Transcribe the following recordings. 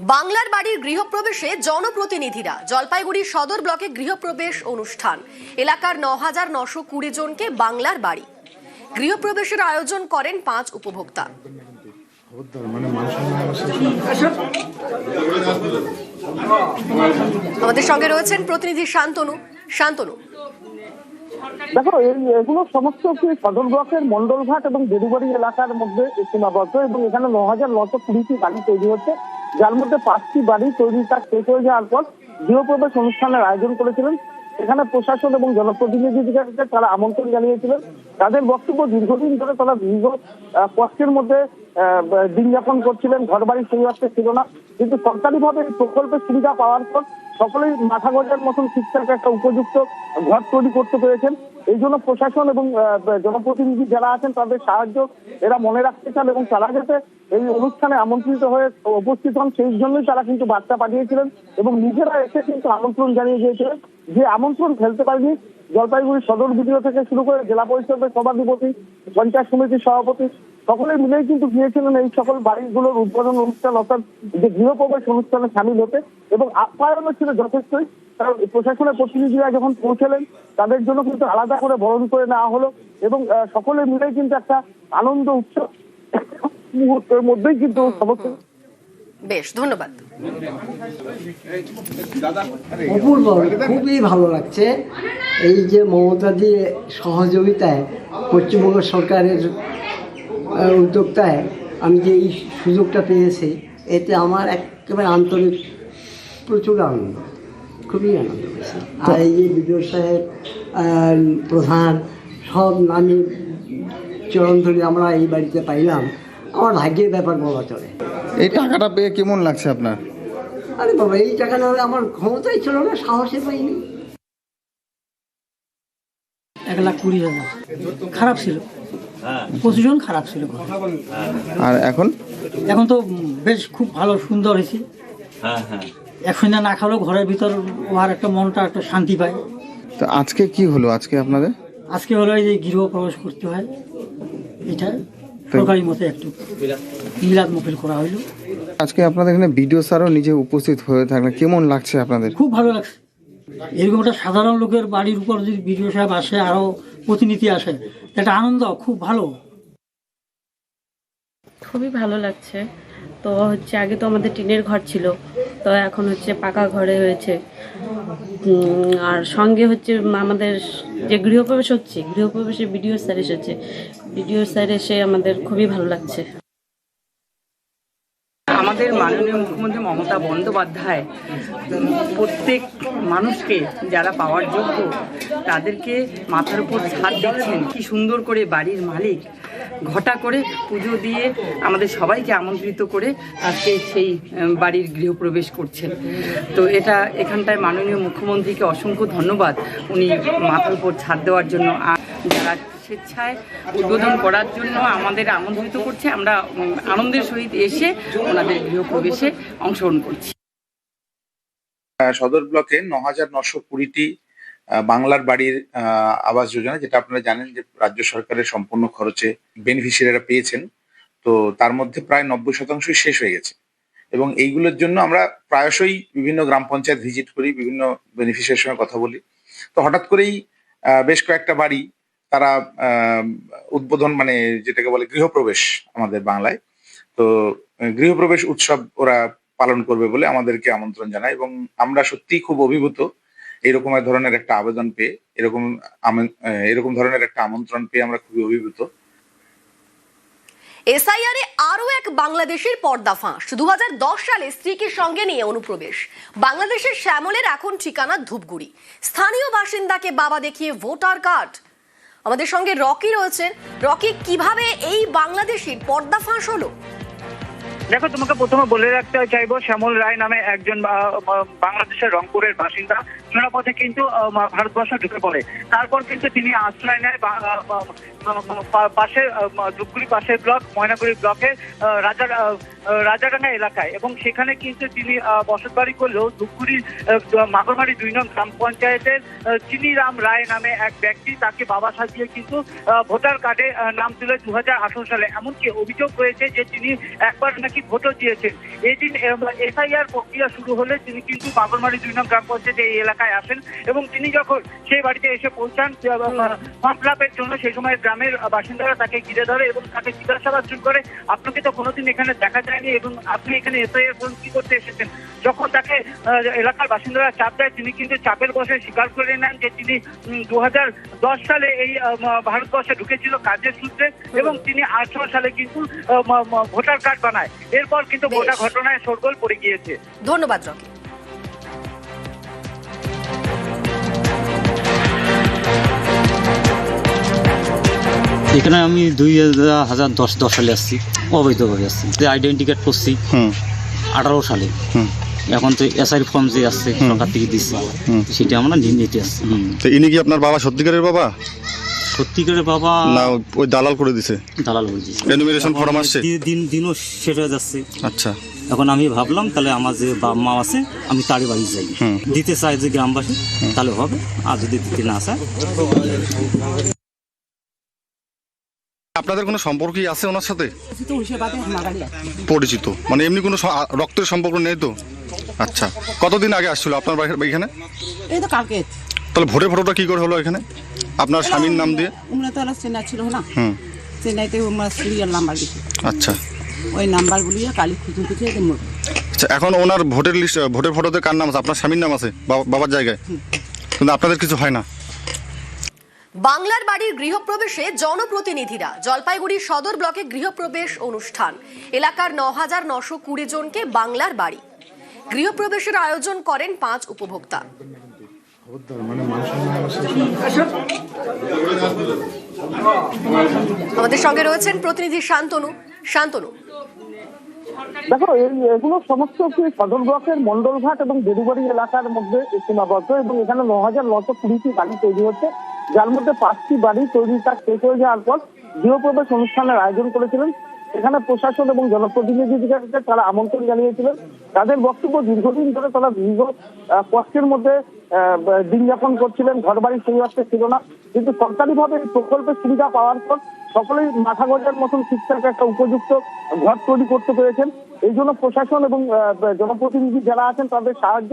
বাংলার বাড়ির গৃহপ্রবেশে জনপ্রতিনিধিরা জলপাইগুড়ি সদর ব্লকে গৃহপ্রবেশ অনুষ্ঠান। এলাকার ন হাজার নশো কুড়ি জনকে বাংলার বাড়ি। গৃহপ্রবেশের আয়োজন করেন পাঁচ উপভোক্তা। আমাদের সঙ্গে রয়েছেন প্রতিনিধি শান্তনু। শান্তনু দেখো এগুলো সমস্ত সদর ব্লকের মন্ডলঘাট এবং বেদুবাড়ি এলাকার মধ্যে সীমাবদ্ধ এবং এখানে ন হাজার নশো কুড়িটি বাড়ি তৈরি হচ্ছে। যার মধ্যে পাঁচটি বাড়ি তৈরির কাজ শেষ হয়ে যাওয়ার পর গৃহপ্রবেশ অনুষ্ঠানের আয়োজন করেছিলেন এখানে প্রশাসন এবং জনপ্রতিনিধিদেরকে তারা আমন্ত্রণ জানিয়েছিলেন। তাদের বক্তব্য দীর্ঘদিন ধরে তারা দীর্ঘ কষ্টের মধ্যে দিন যাপন করছিলেন। ঘর বাড়ি সেই অর্থে ছিল না। কিন্তু সরকারিভাবে এই প্রকল্পের সুবিধা পাওয়ার পর সকলেই মাথা গোজার মতন ঠিকঠাক একটা উপযুক্ত ঘর তৈরি করতে পেরেছেন। এই জন্য প্রশাসন এবং জনপ্রতিনিধি যারা আছেন তাদের সাহায্য এরা মনে রাখতে চান এবং তারা যাতে এই অনুষ্ঠানে আমন্ত্রিত হয়ে উপস্থিত হন, সেই জন্যই তারা কিন্তু বার্তা পাঠিয়েছিলেন এবং নিজেরা এসে কিন্তু আমন্ত্রণ জানিয়ে দিয়েছিলেন যে আমন্ত্রণ ফেলতে পারেনি। জলপাইগুড়ি সদর বিডিও থেকে শুরু করে জেলা পরিষদের সভাধিপতি, পঞ্চায়েত সমিতির সভাপতি, সকলে মিলেই কিন্তু গিয়েছিলেন এই সকল বাড়িগুলোর উদ্বোধন অনুষ্ঠান, অর্থাৎ যে গৃহপ্রবেশ অনুষ্ঠানে সামিল হতে এবং আপ্যায়নও ছিল যথেষ্টই। কারণ প্রশাসনের প্রতিনিধিরা যখন পৌঁছলেন, তাদের জন্য কিন্তু আলাদা করে বরণ করে নেওয়া হলো এবং সকলে মিলেই কিন্তু একটা আনন্দ উৎসব মুহূর্তের মধ্যেই কিন্তু সমস্ত বেশ ধন্যবাদ। অপূর্ব খুবই ভালো লাগছে। এই যে মমতা দিয়ে সহযোগিতায় পশ্চিমবঙ্গ সরকারের উদ্যোক্তায় আমি যে এই সুযোগটা পেয়েছি এতে আমার একেবারে আন্তরিক প্রচুর আনন্দ খুবই আনন্দ পেয়েছি আর এই যে বিডিও সাহেব প্রধান সব নামে চরণ ধরে আমরা এই বাড়িতে পাইলাম। আমার ভাগ্যের ব্যাপার বলা চলে। এই টাকাটা পেয়ে কেমন লাগছে আপনার? আরে বাবা এই টাকা না হলে আমার ক্ষমতাই ছিল না সাহসে পাইনি। এক লাখ কুড়ি হাজার। খারাপ ছিল। পঁচিশ খারাপ ছিল। আর এখন? এখন তো বেশ খুব ভালো সুন্দর হয়েছে। এক সন্ধ্যা না খালেও ঘরের ভিতর ওর একটা মনটা একটা শান্তি পায়। তো আজকে কি হলো? আজকে আপনাদের? আজকে হলো এই যে গৃহ প্রবেশ করতে হয়। এটা সরকারি মতে একটু মিলাদ মুফিল করা হইল। আজকে আপনাদের এখানে ভিডিও স্যারও নিজে উপস্থিত হয়ে থাকলেন। কেমন লাগছে আপনাদের? খুব ভালো লাগছে। এরকম একটা সাধারণ লোকের বাড়ির উপর যদি বিডিও সাহেব আসে আরও প্রতিনিধি আসে একটা আনন্দ খুব ভালো। খুবই ভালো লাগছে। তো হচ্ছে আগে তো আমাদের টিনের ঘর ছিল, তো এখন হচ্ছে পাকা ঘরে হয়েছে। আর সঙ্গে হচ্ছে আমাদের যে গৃহপ্রবেশ হচ্ছে গৃহপ্রবেশে বিডিও স্যার এসেছে। বিডিও স্যার এসে আমাদের খুবই ভালো লাগছে। আমাদের মাননীয় মুখ্যমন্ত্রী মমতা বন্দ্যোপাধ্যায়, প্রত্যেক মানুষকে যারা পাওয়ার যোগ্য, তাদেরকে মাথার উপর ছাদ দিচ্ছেন কি সুন্দর করে বাড়ির মালিক, ঘটা করে পুজো দিয়ে আমাদের সবাইকে আমন্ত্রিত করে আজকে সেই বাড়ির গৃহপ্রবেশ করছেন। তো এটা এখানটায় মাননীয় মুখ্যমন্ত্রীকে অসংখ্য ধন্যবাদ। উনি মাথার উপর ছাদ দেওয়ার জন্য যারা স্বেচ্ছায় উদ্বোধন করার জন্য আমাদের আমন্ত্রিত করছে, আমরা আনন্দের সহিত এসে ওনাদের গৃহপ্রবেশে অংশগ্রহণ করছি। সদর ব্লকে ন হাজার নশো কুড়িটি বাংলার বাড়ির আবাস যোজনা, যেটা আপনারা জানেন যে রাজ্য সরকারের সম্পূর্ণ খরচে বেনিফিশিয়ারিরা পেয়েছেন, তো তার মধ্যে প্রায় নব্বই শতাংশই শেষ হয়ে গেছে। এবং এইগুলোর জন্য আমরা প্রায়শই বিভিন্ন গ্রাম পঞ্চায়েত ভিজিট করি, বিভিন্ন বেনিফিশিয়ারির সঙ্গে কথা বলি। তো হঠাৎ করেই বেশ কয়েকটা বাড়ি তারা উদ্বোধন মানে যেটাকে বলে গৃহপ্রবেশ আমাদের বাংলায়। তো গৃহপ্রবেশ উৎসব ওরা পালন করবে বলে আমাদেরকে আমন্ত্রণ জানায় এবং আমরা সত্যিই খুব অভিভূত এরকম এক ধরনের একটা আবেদন পেয়ে, এরকম এরকম ধরনের একটা আমন্ত্রণ পেয়ে আমরা খুবই অভিভূত। এসআইআর আরও এক বাংলাদেশের পর্দা ফাঁস। দু হাজার দশ সালে স্ত্রীকে সঙ্গে নিয়ে অনুপ্রবেশ। বাংলাদেশের শ্যামলের এখন ঠিকানা ধূপগুড়ি। স্থানীয় বাসিন্দাকে বাবা দেখিয়ে ভোটার কার্ড। আমাদের সঙ্গে রকি রয়েছেন। রকি কীভাবে এই বাংলাদেশের পর্দা ফাঁস হলো? দেখো তোমাকে প্রথমে বলে রাখতে চাইব শ্যামল রায় নামে একজন বাংলাদেশের রংপুরের বাসিন্দা। চুনাপথে কিন্তু ভারতবর্ষ ঢুকে পড়ে। তারপর কিন্তু তিনি আশ্রয় নেয় বা- আহ, আহ, পা- পাশের আহ, ধূপগুড়ি পাশের ব্লক ময়নাগুড়ি ব্লকের আহ, রাজা আহ, আহ, রাজাডাঙ্গা এলাকায়। এবং সেখানে কিন্তু তিনি আহ, বসত বাড়ি করলেও ধূপগুড়ির মাগরমারি দুই নং গ্রাম পঞ্চায়েতের চিনিরাম রায় নামে এক ব্যক্তি তাকে বাবা সাজিয়ে কিন্তু ভোটার কার্ডে নাম তুলে দু হাজার আঠারো সালে। এমনকি অভিযোগ রয়েছে যে তিনি একবার নাকি এমনকি ভোটও দিয়েছেন এদিন এসআইআর প্রক্রিয়া শুরু হলে তিনি কিন্তু বাবরমারি দুই নং গ্রাম পঞ্চায়েতে এই এলাকায় আসেন এবং তিনি যখন সেই বাড়িতে এসে পৌঁছান ফর্ম জন্য সেই সময় গ্রামের বাসিন্দারা তাকে ঘিরে ধরে এবং তাকে জিজ্ঞাসাবাদ শুরু করে আপনাকে তো কোনোদিন এখানে দেখা যায়নি এবং আপনি এখানে এসআইআর ফর্ম কি করতে এসেছেন? যখন তাকে এলাকার বাসিন্দারা চাপ দেয় তিনি কিন্তু চাপের বসে স্বীকার করে নেন যে তিনি দু হাজার দশ সালে এই ভারতবর্ষে ঢুকেছিল কাজের সূত্রে এবং তিনি আঠারো সালে কিন্তু ভোটার কার্ড বানায়। এরপর কিন্তু গোটা ঘটনায় শোরগোল পড়ে গিয়েছে। ধন্যবাদ রকি। এখানে আমি দুই হাজার দশ দশ সালে আসছি অবৈধভাবে আসছি। আইডেন্টি কার্ড করছি হুম। আঠারো সালে। হুম। এখন তো এসআই ফর্ম যে আসছে সরকার থেকে দিচ্ছে সেটা আমরা নিয়ে নিতে আসছি। ইনি কি আপনার বাবা সত্যিকারের বাবা? সত্যিকারের বাবা না ওই দালাল করে দিছে। দালাল করে দিচ্ছে এনুমিনেশন ফর্ম আসছে? দিন দিনও শেষ হয়ে যাচ্ছে। আচ্ছা। এখন আমি ভাবলাম তাহলে আমার যে বাবা মা আছে আমি তারই বাড়ি যাই। হুম। দিতে চাই যে গ্রামবাসী তাহলে হবে। আর যদি দিতে না চায় আপনাদের কোনো সম্পর্কই আছে ওনার সাথে? পরিচিত মানে এমনি কোনো রক্তের সম্পর্ক নেই তো? আচ্ছা। কতদিন আগে আসছিল আপনার বাড়ি- এখানে? এই তো কালকে। তাহলে ভোটের ফটোটা কি করে হলো এখানে? আপনার স্বামীর নাম দিয়ে? উমরা তো চেন্নাই ছিল না? হুম। চেন্নাইতে উমরা সিরিয়াল নাম্বার দিছে। আচ্ছা। ওই নাম্বার নাম্বারগুলি কালি খুঁজে খুঁজে আচ্ছা এখন ওনার ভোটের লিস্ট ভোটের ফটোতে কার নাম আছে? আপনার স্বামীর নাম আছে? বাবার জায়গায়? কিন্তু আপনাদের কিছু হয় না। বাংলার বাড়ির গৃহপ্রবেশে জনপ্রতিনিধিরা জলপাইগুড়ি সদর ব্লকে গৃহপ্রবেশ অনুষ্ঠান। এলাকার ন হাজার নশো কুড়ি জনকে বাংলার বাড়ি। গৃহপ্রবেশের আয়োজন করেন পাঁচ উপভোক্তা। আমাদের সঙ্গে রয়েছেন প্রতিনিধি শান্তনু। শান্তনু। দেখো এগুলো সমস্ত সদর ব্লকের মন্ডলঘাট এবং বেদুবাড়ি এলাকার মধ্যে সীমাবদ্ধ এবং এখানে ন হাজার নশো কুড়িটি বাড়ি তৈরি হচ্ছে। যার মধ্যে পাঁচটি বাড়ি তৈরির কাজ শেষ হয়ে যাওয়ার পর গৃহপ্রবেশ অনুষ্ঠানের আয়োজন করেছিলেন। এখানে প্রশাসন এবং জনপ্রতিনিধিদেরকে তারা আমন্ত্রণ জানিয়েছিলেন। তাদের বক্তব্য দীর্ঘদিন ধরে তারা দীর্ঘ কষ্টের মধ্যে দিন যাপন করছিলেন ঘর বাড়ি সেই অর্থে ছিল না। কিন্তু সরকারিভাবে এই প্রকল্পের সুবিধা পাওয়ার পর সকলেই মাথা গজার মতন ঠিকঠাক একটা উপযুক্ত ঘর তৈরি করতে পেরেছেন। এই জন্য প্রশাসন এবং জনপ্রতিনিধি যারা আছেন, তাদের সাহায্য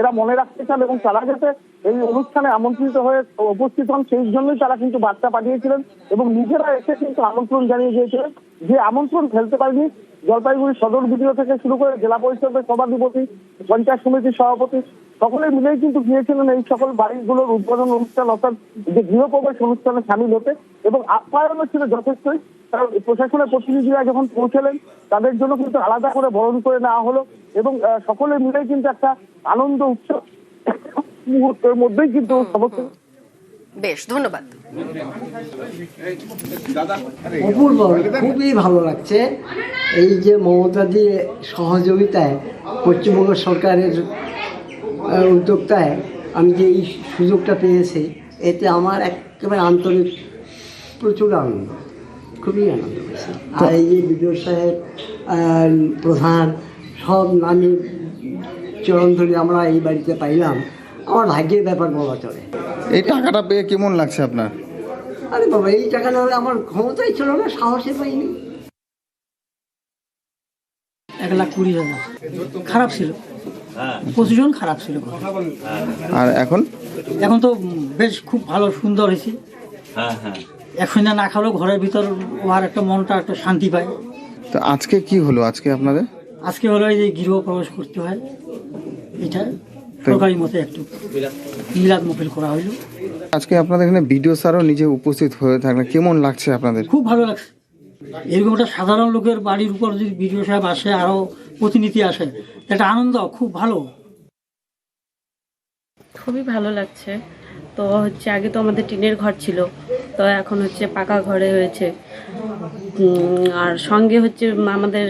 এরা মনে রাখতে চান এবং তারা যাতে এই অনুষ্ঠানে আমন্ত্রিত হয়ে উপস্থিত হন, সেই জন্যই তারা কিন্তু বার্তা পাঠিয়েছিলেন এবং নিজেরা এসে কিন্তু আমন্ত্রণ জানিয়ে গিয়েছিলেন যে আমন্ত্রণ ফেলতে পারেনি। জলপাইগুড়ি সদর বিডিও থেকে শুরু করে জেলা পরিষদের সভাধিপতি, পঞ্চায়েত সমিতির সভাপতি সকলে মিলেই কিন্তু গিয়েছিলেন এই সকল বাড়িগুলোর উদ্বোধন অনুষ্ঠান অর্থাৎ যে গৃহপ্রবেশ অনুষ্ঠানে সামিল হতে এবং আপ্যায়নও ছিল যথেষ্টই। কারণ প্রশাসনের প্রতিনিধিরা যখন পৌঁছলেন তাদের জন্য কিন্তু আলাদা করে বরণ করে নেওয়া হলো এবং সকলে মিলেই কিন্তু একটা আনন্দ উৎসব মুহূর্তের মধ্যেই কিন্তু সমস্ত বেশ ধন্যবাদ। অপূর্ব খুবই ভালো লাগছে। এই যে মমতা দিয়ে সহযোগিতায় পশ্চিমবঙ্গ সরকারের উদ্যোক্তায় আমি যে এই সুযোগটা পেয়েছি এতে আমার একেবারে আন্তরিক প্রচুর আনন্দ খুবই আনন্দ আর এই যে বিডিও সাহেব প্রধান সব নামে চরণ ধরে আমরা এই বাড়িতে পাইলাম। আমার ভাগ্যের ব্যাপার বলা চলে। এই টাকাটা পেয়ে কেমন লাগছে আপনার? আরে বাবা এই টাকা না হলে আমার ক্ষমতাই ছিল না সাহসে পাইনি। এক লাখ কুড়ি হাজার। খারাপ ছিল। পজিশন খারাপ ছিল। আর এখন? এখন তো বেশ খুব ভালো সুন্দর হয়েছে। এখন না খালেও ঘরের ভিতর ওর একটা মনটা একটা শান্তি পায়। তো আজকে কি হলো? আজকে আপনাদের? আজকে হলো এই যে গৃহ প্রবেশ করতে হয়। এটা সরকারি মতে একটু মিলাদ মফিল করা হইল। আজকে আপনাদের এখানে ভিডিও স্যারও নিজে উপস্থিত হয়ে থাকলেন। কেমন লাগছে আপনাদের? খুব ভালো লাগছে। এরকম একটা সাধারণ লোকের বাড়ির উপর যদি বিডিও সাহেব আসে আরও প্রতিনিধি আসে এটা আনন্দ, খুব ভালো। খুবই ভালো লাগছে। তো হচ্ছে আগে তো আমাদের টিনের ঘর ছিল, তো এখন হচ্ছে পাকা ঘরে হয়েছে। আর সঙ্গে হচ্ছে আমাদের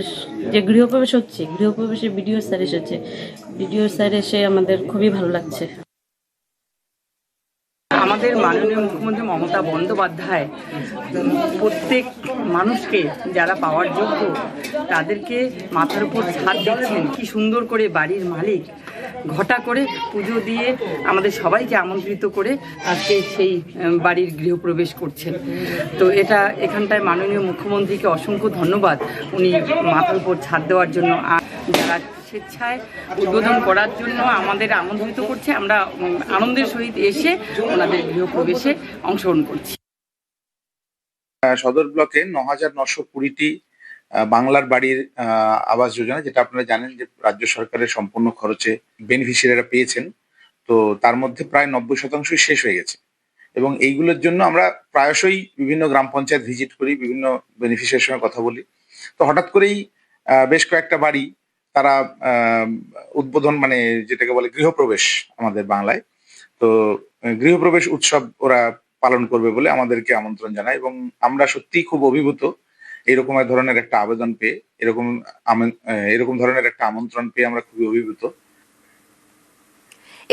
যে গৃহপ্রবেশ হচ্ছে গৃহপ্রবেশে বিডিও স্যার এসেছে। বিডিও স্যার এসে আমাদের খুবই ভালো লাগছে। আমাদের মাননীয় মুখ্যমন্ত্রী মমতা বন্দ্যোপাধ্যায়, প্রত্যেক মানুষকে যারা পাওয়ার যোগ্য, তাদেরকে মাথার উপর ছাদ দিচ্ছেন কি সুন্দর করে বাড়ির মালিক। ঘটা করে পুজো দিয়ে আমাদের সবাইকে আমন্ত্রিত করে আজকে সেই বাড়ির গৃহপ্রবেশ করছেন। তো এটা এখানটায় মাননীয় মুখ্যমন্ত্রীকে অসংখ্য ধন্যবাদ। উনি মাথার উপর ছাদ দেওয়ার জন্য, আর যারা স্বেচ্ছায় উদ্বোধন করার জন্য আমাদের আমন্ত্রিত করছে। আমরা আনন্দের সহিত এসে ওনাদের গৃহপ্রবেশে অংশগ্রহণ করছি। সদর ব্লকে ন হাজার নশো কুড়িটি বাংলার বাড়ির আবাস যোজনা, যেটা আপনারা জানেন যে রাজ্য সরকারের সম্পূর্ণ খরচে বেনিফিশিয়ারিরা পেয়েছেন, তো তার মধ্যে প্রায় নব্বই শতাংশই শেষ হয়ে গেছে। এবং এইগুলোর জন্য আমরা প্রায়শই বিভিন্ন গ্রাম পঞ্চায়েত ভিজিট করি, বিভিন্ন বেনিফিশিয়ারির সঙ্গে কথা বলি। তো হঠাৎ করেই বেশ কয়েকটা বাড়ি তারা উদ্বোধন মানে যেটাকে বলে গৃহপ্রবেশ আমাদের বাংলায়। তো গৃহপ্রবেশ উৎসব ওরা পালন করবে বলে আমাদেরকে আমন্ত্রণ জানায় এবং আমরা সত্যিই খুব অভিভূত। এরকম এক ধরনের একটা আবেদন পেয়ে, এরকম এরকম ধরনের একটা আমন্ত্রণ পেয়ে আমরা খুবই অভিভূত।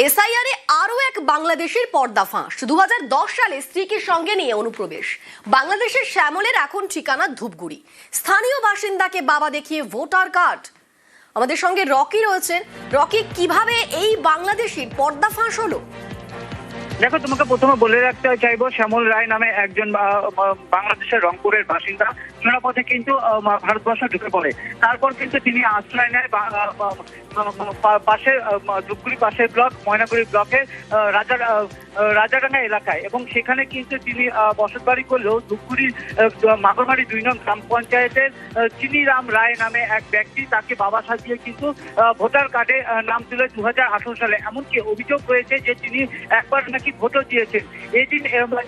এসআইআর আরও এক বাংলাদেশের পর্দা ফাঁস। দু হাজার দশ সালে স্ত্রীকে সঙ্গে নিয়ে অনুপ্রবেশ। বাংলাদেশের শ্যামলের এখন ঠিকানা ধূপগুড়ি। স্থানীয় বাসিন্দাকে বাবা দেখিয়ে ভোটার কার্ড। আমাদের সঙ্গে রকি রয়েছেন। রকি কীভাবে এই বাংলাদেশের পর্দা ফাঁস হলো? দেখো তোমাকে প্রথমে বলে রাখতে চাইব শ্যামল রায় নামে একজন বাংলাদেশের রংপুরের বাসিন্দা। চুনাপথে কিন্তু ভারতবর্ষ ঢুকে পড়ে। তারপর কিন্তু তিনি আশ্রয় নেয় পাশে ধূপগুড়ি পাশের ব্লক ময়নাগুড়ি ব্লকের আহ, রাজা আহ, রাজাডাঙ্গা এলাকায়। এবং সেখানে কিন্তু তিনি আহ, বসত বাড়ি করলেও ধূপগুড়ির আহ, মাগরবাড়ি দুই নং গ্রাম পঞ্চায়েতের চিনিরাম রায় নামে এক ব্যক্তি তাকে বাবা সাজিয়ে কিন্তু ভোটার কার্ডে নাম তুলে দু হাজার আঠেরো সালে। এমনকি অভিযোগ রয়েছে যে তিনি একবার নাকি ভোটও দিয়েছেন। এই দিন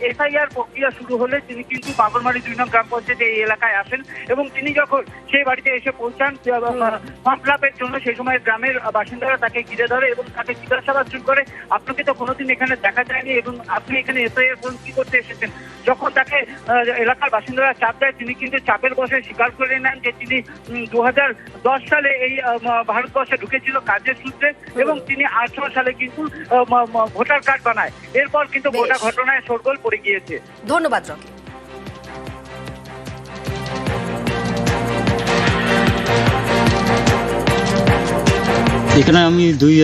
এসআইআর প্রক্রিয়া শুরু হলে তিনি কিন্তু বাগরমারি দুই নং গ্রাম পঞ্চায়েতে এই এলাকায় আসেন এবং তিনি যখন সেই বাড়িতে এসে পৌঁছান ফর্ম জন্য সেই সময় গ্রামের বাসিন্দারা তাকে ঘিরে ধরে এবং তাকে জিজ্ঞাসাবাদ শুরু করে, আপনাকে তো কোনোদিন এখানে দেখা যায়নি এবং আপনি এখানে এসআইআর ফর্ম কি করতে এসেছেন? যখন তাকে এলাকার বাসিন্দারা চাপ দেয়, তিনি কিন্তু চাপের বসে স্বীকার করে নেন যে তিনি দু হাজার দশ সালে এই ভারতবর্ষে ঢুকেছিল কাজের সূত্রে এবং তিনি আঠারো সালে কিন্তু ভোটার কার্ড বানায়। এরপর কিন্তু গোটা ঘটনায় শোরগোল পড়ে গিয়েছে। ধন্যবাদ রকি। এখানে আমি দুই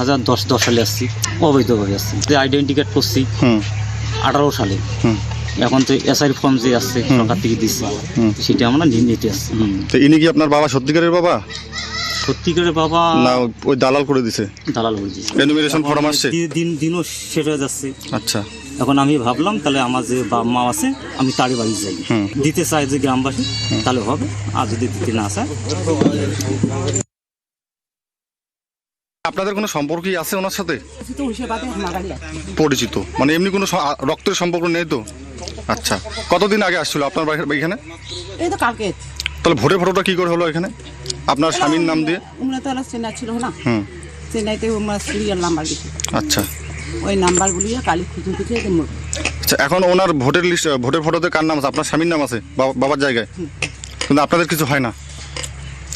হাজার দশ দশ সালে আসছি অবৈধভাবে আসছি। আইডেন্টি কার্ড করছি হুম। আঠারো সালে। হুম। এখন তো এসআই ফর্ম যে আসছে সরকার থেকে দিচ্ছে সেটা আমরা নিয়ে নিতে আসছি। হুম। তো ইনি কি আপনার বাবা সত্যিকারের বাবা? সত্যিকারের বাবা? না ওই দালাল করে দিছে। দালাল বলছি এনুমিনেশন ফর্ম আসছে। দিন দিনও শেষ হয়ে যাচ্ছে। আচ্ছা। এখন আমি ভাবলাম তাহলে আমার যে বাবা মা আছে আমি তারই বাড়ি যাই। হুম। দিতে চাই যে গ্রামবাসী তাহলে হবে। আর যদি দিতে না চায় আপনাদের কোনো সম্পর্কই আছে ওনার সাথে? পরিচিত মানে এমনি কোনো রক্তের সম্পর্ক নেই তো? আচ্ছা। কতদিন আগে আসছিল আপনার এখানে? এই তো কালকে। তাহলে ভোরে ফটোটা কি করে হলো এখানে? আপনার স্বামীর নাম দিয়ে? উমরা তো চেন্নাই ছিল না। হুম। চেন্নাইতে উমরা সিরিয়াল নাম্বার গেছে আচ্ছা। ওই নাম্বার বলিয়ে কালি খুঁজে খুঁজে দেব আচ্ছা এখন ওনার ভোটের লিস্ট ভোটের ফটোতে কার নাম আছে? আপনার স্বামীর নাম আছে? বাবা- বাবার জায়গায়? কিন্তু আপনাদের কিছু হয় না।